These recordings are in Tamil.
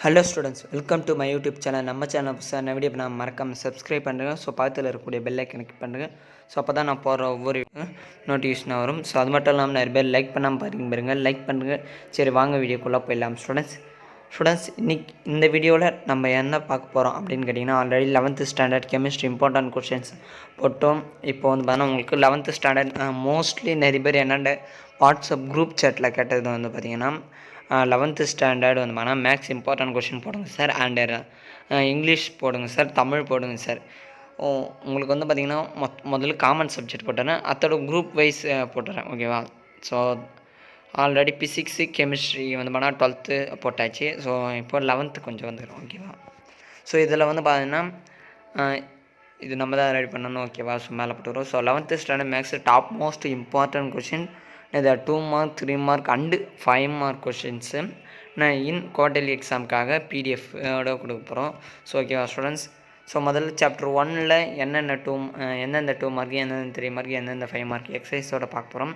Hello students welcome to my YouTube channel நம்ம சேனல் புதுசாக நான் வீடியோ நான் மறக்காமல் சப்ஸ்கிரைப் பண்ணுறேன் ஸோ பக்கத்தில் இருக்கக்கூடிய பெல் கனெக்ட் கிளிக் பண்ணுறேன் ஸோ அப்போ தான் நான் போகிற ஒவ்வொரு நோட்டிஃபிகேஷனாக வரும். ஸோ அது மட்டும் இல்லாமல் நிறைய பேர் லைக் பண்ணாமல் பாருங்க பாருங்க. லைக் பண்ணுங்க. சரி வாங்க வீடியோக்குள்ளே போயிடலாம் ஸ்டூடெண்ட்ஸ் ஸ்டூடெண்ட்ஸ் இன்றைக்கி இந்த வீடியோவில் நம்ம என்ன பார்க்க போகிறோம் அப்படின்னு கேட்டிங்கன்னா already eleventh standard chemistry important questions போட்டோம். இப்போ வந்து பார்த்தீங்கன்னா உங்களுக்கு லெவன்த்து ஸ்டாண்டர்ட் மோஸ்ட்லி நிறைய பேர் என்னென்ன வாட்ஸ்அப் குரூப் சேட்டில் கேட்டது வந்து பார்த்திங்கன்னா லெவன்த்து ஸ்டாண்டர்ட் வந்து மேக்ஸ் இம்பார்ட்டன்ட் கொஷின் போடுங்க சார் அண்டு இங்கிலீஷ் போடுங்க சார் தமிழ் போடுங்க சார் ஓ, உங்களுக்கு வந்து பார்த்திங்கன்னா மொத் முதல்ல காமன் சப்ஜெக்ட் போட்டுறேன் அதோட குரூப் வைஸ் போட்டுறேன். ஓகேவா ஸோ ஆல்ரெடி ஃபிசிக்ஸு கெமிஸ்ட்ரி வந்து பார்த்தா டுவெல்த்து போட்டாச்சு. ஸோ இப்போ லெவன்த்து கொஞ்சம் வந்துடும் ஓகேவா ஸோ இதில் வந்து பார்த்திங்கன்னா இது நம்ம தான் ரெடி பண்ணணும். ஓகேவா ஸோ மேலே போட்டுக்கிறோம். So eleventh standard maths top most important question இது two mark three mark and five mark questions நான் இன் குவார்டர்லி எக்ஸாமுக்காக பிடிஎஃப் கொடுக்க போகிறோம் ஸோ ஓகேவா ஸ்டூடெண்ட்ஸ் ஸோ முதல்ல சாப்டர் ஒன்னில் என்னென்ன டூ எந்தெந்த டூ மார்க் எந்தெந்த த்ரீ மார்க் எந்தெந்த ஃபைவ் மார்க் எக்ஸசைஸோட பார்க்க போகிறோம்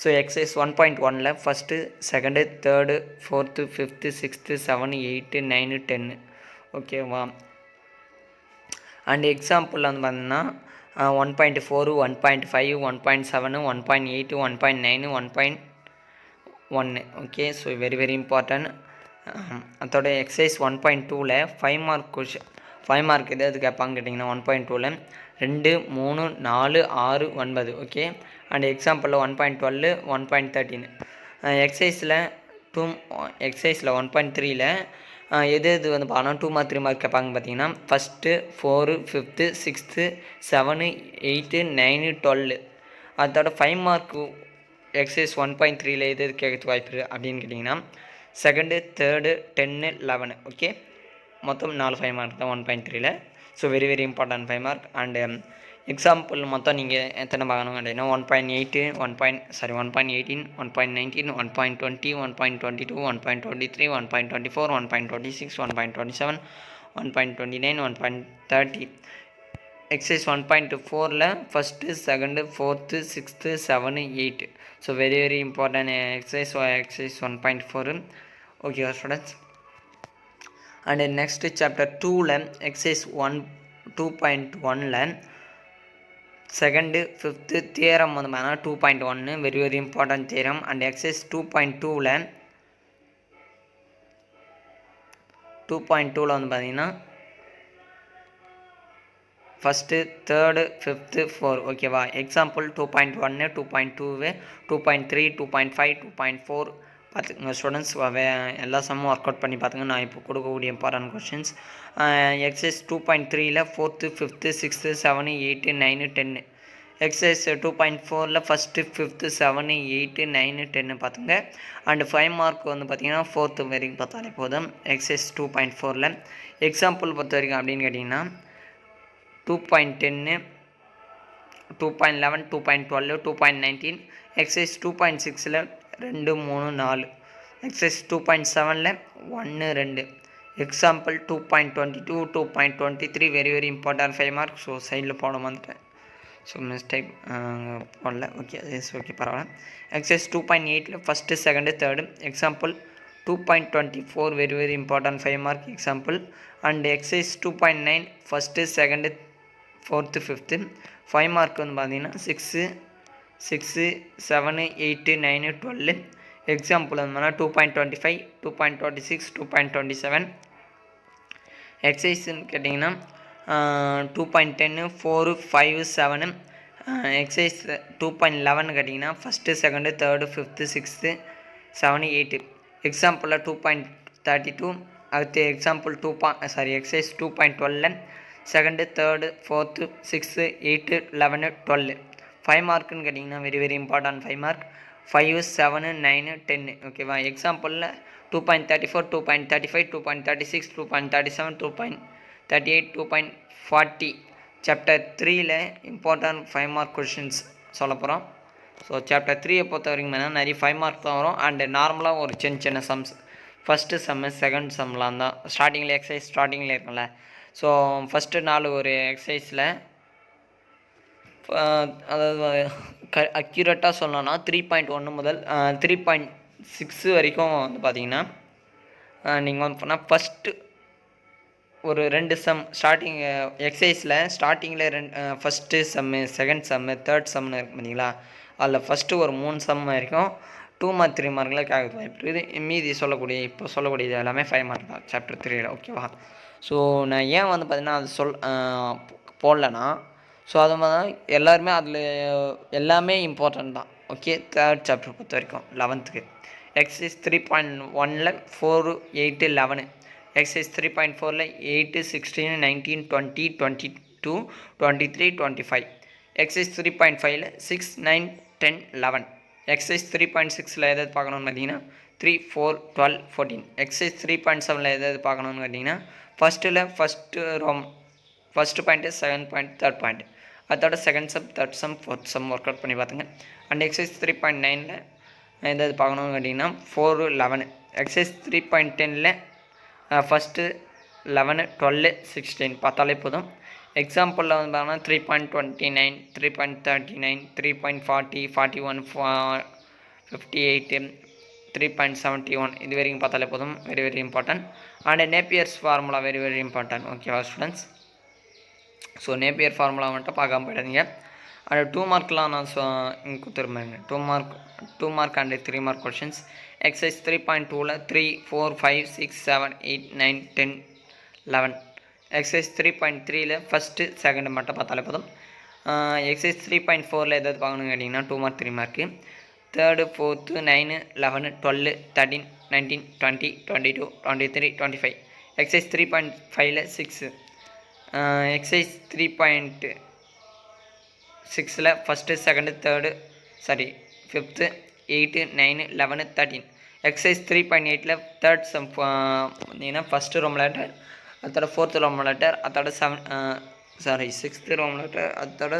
ஸோ எக்ஸசைஸ் ஒன் பாயிண்ட் ஒனில் first second third fourth fifth sixth seven eight nine ten ஓகேவா அண்ட் எக்ஸாம்பிள் வந்து பார்த்தீங்கன்னா one point four one point five one point seven one point eight one point nine one point ஒன்று okay so very very important அதோட எக்ஸசைஸ் ஒன் பாயிண்ட் டூவில் five mark question five mark எது அது கேட்பாங்க கேட்டிங்கன்னா ஒன் பாயிண்ட் டூவில் ரெண்டு மூணு நாலு ஆறு ஒன்பது okay and எக்ஸாம்பிளில் one point twelve one point thirteen எக்ஸசைஸில் two எக்ஸசைஸில் ஒன் பாயிண்ட் த்ரீயில் எது எது வந்து பார்த்தோம்னா டூ மார்க் த்ரீ மார்க் கேட்பாங்க பார்த்தீங்கன்னா first four fifth sixth seven eight nine twelve அதோட five mark exercise one point த்ரீல எது எது கேட்கறதுக்கு வாய்ப்பு இருக்குது அப்படின்னு கேட்டிங்கன்னா second third ten eleven okay மொத்தம் நாலு ஃபைவ் மார்க் தான் ஒன் பாயிண்ட் த்ரீல so very very important five mark and example மொத்தம் நீங்கள் எத்தனை பார்க்கணும் அப்படின்னா one point eight one point sorry one point eighteen one point nineteen one point twenty one point twenty two one point twenty three one point twenty four one point twenty six one point twenty seven one point twenty nine one point thirty exercise one point ஃபோரில் first second fourth sixth seven eight so very very important exercise exercise one point four okay students and next chapter டூவில் எக்ஸசைஸ் ஒன் டூ பாயிண்ட் ஒனில் செகண்டு ஃபிஃப்த்து தியரம் வந்து பார்த்தீங்கன்னா டூ பாயிண்ட் ஒன்று very very important theorem. And exercise two point டூவில் டூ பாயிண்ட் டூவில் வந்து பார்த்தீங்கன்னா ஃபஸ்ட்டு தேர்டு ஃபிஃப்த்து ஃபோர் ஓகேவா எக்ஸாம்பிள் டூ பாயிண்ட் ஒன்று two point two two point three two point five two point four பார்த்துக்கோங்க. ஸ்டூடெண்ட்ஸ் எல்லா சம்மும் ஒர்க் அவுட் பண்ணி பார்த்துங்க நான் இப்போ கொடுக்கக்கூடிய important questions exercise two point த்ரீயில் fourth fifth sixth seven eight nine ten exercise two point ஃபோரில் first fifth seven eight nine ten பார்த்துங்க அண்டு ஃபைவ் மார்க் வந்து பார்த்திங்கன்னா ஃபோர்த்து வரைக்கும் பார்த்தாலே போதும். எக்ஸசைஸ் டூ பாயிண்ட் ஃபோரில் எக்ஸாம்பிள் பொறுத்த வரைக்கும் அப்படின்னு கேட்டிங்கன்னா two point ten two point eleven two point twelve two point nineteen exercise two point சிக்ஸில் ரெண்டு மூணு நாலு. எக்ஸைஸ் டூ பாயிண்ட் செவனில் ஒன்று ரெண்டு. Example two point twenty two two point twenty three very very important five mark so சைடில் போட வந்துட்டேன் ஸோ மிஸ்டேக் போடல. ஓகே எஸ் ஓகே பரவாயில்ல. எக்ஸைஸ் டூ பாயிண்ட் எயிட்டில் first second third example two point twenty four very very important five mark example and exercise two point nine first second fourth fifth five mark வந்து பார்த்தீங்கன்னா six six seven eight nine twelve. Example வந்து two point twenty five two point twenty six two point twenty seven எக்ஸசைஸ்ன்னு கேட்டிங்கன்னா two point ten four five seven exercise two point eleven கேட்டிங்கன்னா first second third fifth sixth seven eight எக்ஸாம்பிளில் two point thirty two அடுத்து எக்ஸாம்பிள் டூ பா sorry exercise two point டுவெல்ல second third fourth sixth eight eleven twelve five மார்க்குன்னு கேட்டிங்கன்னா very very important five mark five seven nine ten ஓகேவா எக்ஸாம்பிளில் two point thirty four two point thirty five two point thirty six two point thirty seven two point thirty eight two point forty chapter த்ரீயில் இம்பார்ட்டன்ட் ஃபைவ் மார்க் கொஷின்ஸ் சொல்ல போகிறோம் ஸோ சாப்டர் த்ரீயை பொறுத்த வரைக்கும் என்ன நிறைய ஃபைவ் மார்க் தான் வரும். அண்டு நார்மலாக ஒரு சின்ன சின்ன சம்ஸ் ஃபஸ்ட்டு செம்மு செகண்ட் செம்லாம் தான். ஸ்டார்டிங்கில் எக்ஸசைஸ் ஸ்டார்டிங்கில் இருக்கும்ல. ஸோ ஃபஸ்ட்டு நாலு ஒரு எக்ஸசைஸில் அதாவது க அக்யூரேட்டாக சொல்லணும்னா த்ரீ பாயிண்ட் ஒன்று முதல் த்ரீ பாயிண்ட் சிக்ஸு வரைக்கும் வந்து பார்த்தீங்கன்னா நீங்கள் வந்து பண்ணால் ஃபஸ்ட்டு ஒரு ரெண்டு சம் ஸ்டார்டிங் எக்ஸசைஸில் ஸ்டார்டிங்கில் ரெண்டு first sum second sum third செம்னு இருக்கு பார்த்தீங்களா அதில் ஃபஸ்ட்டு ஒரு மூணு செம் வரைக்கும் டூ மார்க் த்ரீ மார்க்கில் கேட்க வாய்ப்பு இருக்குது. மீதி சொல்லக்கூடிய இப்போ சொல்லக்கூடியது எல்லாமே ஃபைவ் மார்க் தான் சாப்டர் த்ரீயில் ஓகேவா ஸோ நான் ஏன் வந்து பார்த்தீங்கன்னா அது சொல் போடலன்னா ஸோ அது மாதிரி தான் எல்லாருமே அதில் எல்லாமே இம்பார்ட்டன்ட் தான். ஓகே தேர்ட் சாப்டர் பொறுத்த வரைக்கும் லெவன்த்துக்கு எக்ஸைஸ் த்ரீ பாயிண்ட் ஒனில் four eight eleven exercise three point ஃபோரில் eight sixteen nineteen twenty twenty two twenty three twenty five exercise three point ஃபைவ்ல six nine ten eleven exercise three point சிக்ஸில் எதாவது பார்க்கணுன்னு பார்த்தீங்கன்னா three four twelve fourteen exercise three point செவனில் எதாவது பார்க்கணுன்னு பார்த்தீங்கன்னா ஃபஸ்ட்டில் first Rome first point second point third point அதோட second sum third sum fourth sum work out பண்ணி பார்த்துங்க அண்ட் எக்ஸைஸ் த்ரீ பாயிண்ட் நைனில் எதாவது பார்க்கணும்னு கேட்டிங்கன்னா four eleven exercise three point டெனில் ஃபஸ்ட்டு லெவனு டுவெல்லு சிக்ஸ்டீன் பார்த்தாலே போதும். எக்ஸாம்பிளில் வந்து பார்த்தோம்னா three point twenty nine three point thirty nine three point forty forty one fifty eight three point seventy one இது வரைக்கும் பார்த்தாலே போதும். Very very important and Napier's formula very very important ஓகேவா ஸ்டூடெண்ட்ஸ் ஸோ நேப்பியர் ஃபார்முலா மட்டும் பார்க்காம போயிடாதீங்க. அண்ட் டூ மார்க்லாம் நான் சொ இங்கே கொடுத்துருப்பேன் two mark two mark and three mark questions exercise three point டூவில் three four five six seven eight nine ten eleven exercise three point த்ரீல ஃபஸ்ட்டு செகண்ட் மட்டும் பார்த்தாலே போதும். எக்ஸைஸ் த்ரீ பாயிண்ட் ஃபோரில் எதாவது பார்க்கணும்னு கேட்டிங்கன்னா two mark three mark third fourth nine eleven twelve thirteen nineteen twenty twenty two twenty three twenty five exercise three point ஃபைவ்ல சிக்ஸு எக்ஸைஸ் த்ரீ பாயிண்ட்டு சிக்ஸில் first second third sorry fifth eight nine eleven thirteen exercise three point எயிட்டில் தேர்ட் சம் பார்த்தீங்கன்னா ஃபஸ்ட்டு ரோம் லெட்டர் அதோட ஃபோர்த்து ரோம் லெட்டர் அதோட seven sorry sixth Rome letter அதோட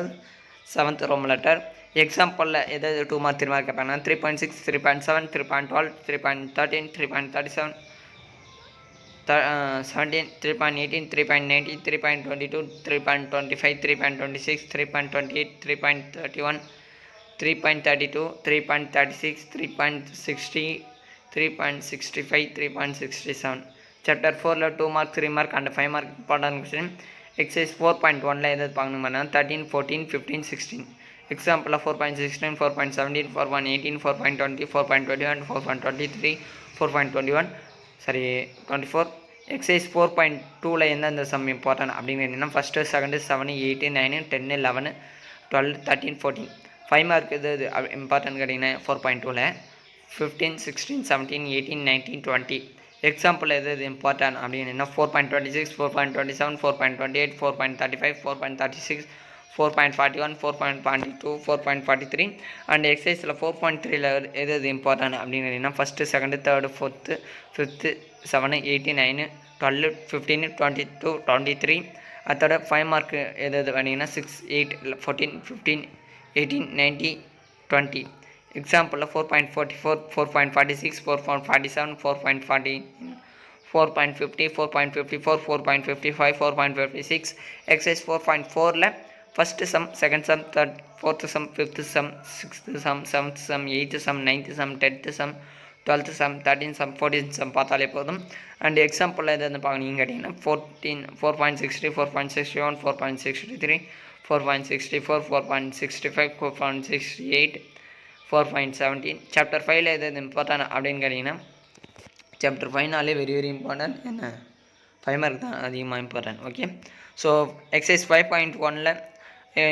செவன்த் ரோம் லெட்டர் எக்ஸாம்பிளில் எதாவது two mark three mark கேட்பாங்கன்னா three point six three point seven three point twelve three point thirteen three point thirty seven seventeen three point eighteen three point nineteen three point twenty two three point twenty five three point twenty six three point twenty eight three point thirty one three point thirty two three point thirty six three point sixty three point sixty five three point sixty seven chapter ஃபோரில் two mark three mark and five mark important question exercise four point ஒனில் எதாவது பார்க்கணும் பண்ணால் thirteen fourteen fifteen sixteen எக்ஸாம்பிளில் four point sixteen four point seventeen four point eighteen four point twenty four point twenty one four point twenty three four point twenty one sorry twenty four exercise four point டூவில் எந்தெந்த சம் இம்பார்ட்டன்ட் அப்படின்னு கேட்டிங்கன்னா first second seven eight nine ten eleven twelve thirteen fourteen five mark இது இது இம்பார்ட்டன்ட் கேட்டிங்கன்னா ஃபோர் பாயிண்ட் டூவில் fifteen sixteen seventeen eighteen nineteen twenty example எது இது இம்பார்ட்டன்ட் அப்படின்னு four point twenty six four point twenty seven four point twenty eight four point thirty five four point thirty six four point forty one four point forty two four point forty three and எக்ஸசைஸில் four point த்ரீல எது எது இம்பார்ட்டன்ட் அப்படின்னு கேட்டிங்கன்னா first second third fourth fifth seven eighty nine twelve fifteen twenty two twenty three அதோட ஃபைவ் மார்க்கு எது எது வேணிங்கன்னா six eight fourteen fifteen eighteen ninety twenty எக்ஸாம்பிளில் four point forty four four point forty six four point forty seven four point forty four point fifty four point fifty four four point fifty five four point fifty six exercise four point ஃபோரில் first sum second sum third fourth sum fifth sum sixth sum seventh sum eighth sum ninth sum tenth sum twelfth sum thirteen sum fourteen sum பார்த்தாலே போதும். அண்ட் எக்ஸாம்பிளில் எது பார்க்கணும் கேட்டிங்கன்னா fourteen four point sixty four point sixty one four point sixty three four point sixty four four point sixty five four point sixty eight four point seventeen chapter ஃபைவ்ல எது எது அப்படின்னு கேட்டிங்கன்னா சாப்டர் ஃபைவ்னாலே வெரி வெரி இம்பார்ட்டன்ட் என்ன? ஃபைவ் மார்க் தான் அதிகமாக important okay so exercise five point ஒனில்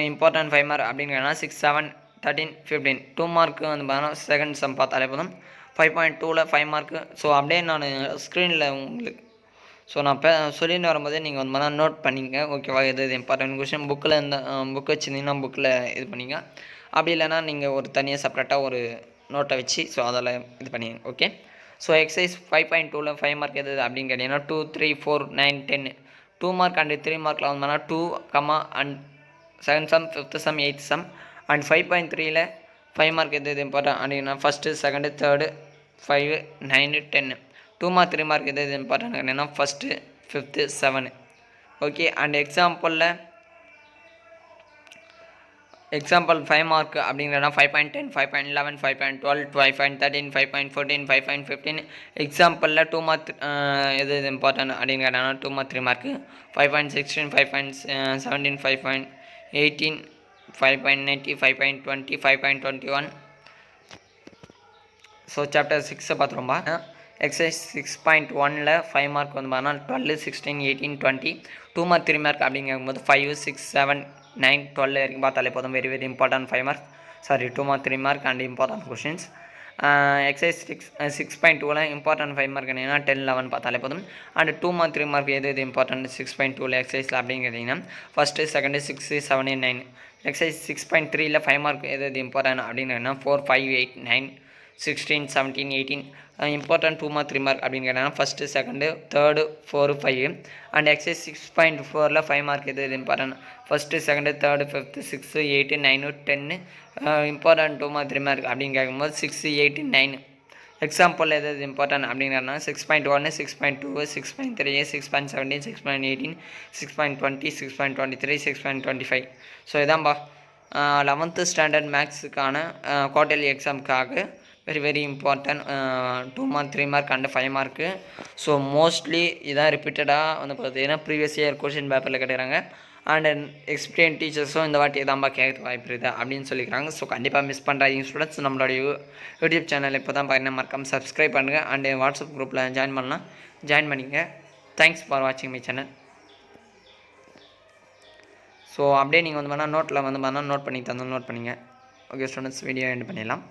இம்பார்ட்டன்ட் ஃபைவ் மார்க் அப்படின்னு six seven thirteen fifteen two mark வந்து பார்த்தீங்கன்னா செகண்ட் சம் பார்த்தாலே போதும். ஃபைவ் பாயிண்ட் டூவில் ஃபைவ் மார்க்கு ஸோ அப்படியே நான் ஸ்க்ரீனில் உங்களுக்கு ஸோ நான் பே சொல்லிட்டு வரும்போதே நீங்கள் வந்து மாதிரி நோட் பண்ணிங்க ஓகேவா எது எது இம்பார்ட்டன்ட் கொஷின் புக்கில் இந்த புக் வச்சுருந்தீங்கன்னா புக்கில் இது பண்ணிங்க அப்படி இல்லைன்னா நீங்கள் ஒரு தனியாக செப்பரேட்டாக ஒரு நோட்டை வச்சு ஸோ அதில் இது பண்ணிங்க okay so exercise five point டூவில் ஃபைவ் மார்க் எது அப்படின்னு கேட்டிங்கன்னா two three four nine ten two mark and three மார்க்கில் வந்தோம்னா two comma and second sum fifth sum eighth sum and five point த்ரீயில் ஃபைவ் மார்க் எது எது இம்பார்ட்டன் அப்படின்னா first second third five nine ten two mark three mark எது எது இம்பார்ட்டன் அப்படின்னா first fifth seven okay and எக்ஸாம்பிளில் example five mark அப்படிங்கிறனா five point ten five point eleven five point twelve five point thirteen five point fourteen five point fifteen எக்ஸாம்பிளில் two mark எது இது important அப்படிங்கிறனா two mark three mark five point sixteen five point seventeen five point eighteen five point ninety five point twenty five point twenty one so chapter சிக்ஸை பார்த்துரும்பா எக்ஸசைஸ் சிக்ஸ் பாயிண்ட் ஒனில் ஃபைவ் மார்க் வந்து பார்த்தோம்னா twelve sixteen eighteen twenty two mark three mark அப்படிங்கும்போது five six seven nine twelve வரைக்கும் பார்த்தாலே போதும். Very very important five mark sorry two mark three mark and important questions exercise six six point டூவில் இம்பார்ட்டன்ட் ஃபைவ் மார்க் என்னென்னா டென் லெவன் பார்த்தாலே போதும். And two mark three mark எது எது இம்பார்ட்டன்ட் சிக்ஸ் பாயிண்ட் டூவில் எக்ஸசைஸில் அப்படிங்கிறீங்கன்னா first second six seven nine exercise six point த்ரீல ஃபைவ் மார்க் எது எது இம்பார்ட்டன்ட் அப்படின்னா four five eight nine sixteen seventeen eighteen important two mark three mark அப்படின்னு கேட்டாங்கன்னா first second third four five and exercise six point ஃபோரில் ஃபைவ் மார்க் எது இது important first second third fifth six eight nine ten important two mark three mark அப்படின்னு கேட்கும்போது சிக்ஸு எயிட்டு நைனு எக்ஸாம்பிள் எது எது இம்பார்ட்டன்ட் அப்படிங்கிறனா சிக்ஸ் பாயிண்ட் ஒன்று six point two six point three six point seventeen six point eighteen six point twenty six point twenty three six point twenty five so இதான்பா eleventh standard மேக்ஸுக்கான quarterly எக்ஸாமுக்காக very very important two mark three mark and five mark so mostly இதான் ரிப்பீட்டடாக வந்து பார்த்தீங்கன்னா ப்ரீவியஸ் இயர் கொஷின் பேப்பரில் கேட்டுக்கிறாங்க. அண்ட் எக்ஸ்பீரியன் டீச்சர்ஸும் இந்த வாட்டி தான்ப்பா கேட்க வாய்ப்பு இருக்குது அப்படின்னு சொல்லிக்கிறாங்க. ஸோ கண்டிப்பாக மிஸ் பண்ணுறாங்க ஸ்டூடெண்ட்ஸ் நம்மளுடைய யூடியூப் சேனல் இப்போ தான் பார்த்தீங்கன்னா மறக்காம சப்ஸ்கிரைப் பண்ணுங்கள் அண்ட் வாட்ஸ்அப் குரூப்பில் ஜாயின் பண்ணலாம். ஜாயின் பண்ணிக்கங்க. தேங்க்ஸ் ஃபார் வாட்சிங் மை சேனல் ஸோ அப்படியே நீங்கள் வந்து பண்ணால் நோட்டில் வந்து பண்ணால் நோட் பண்ணி தந்தோம் நோட் பண்ணிங்க. ஓகே ஸ்டூடெண்ட்ஸ் வீடியோ எண்ட் பண்ணிடலாம்.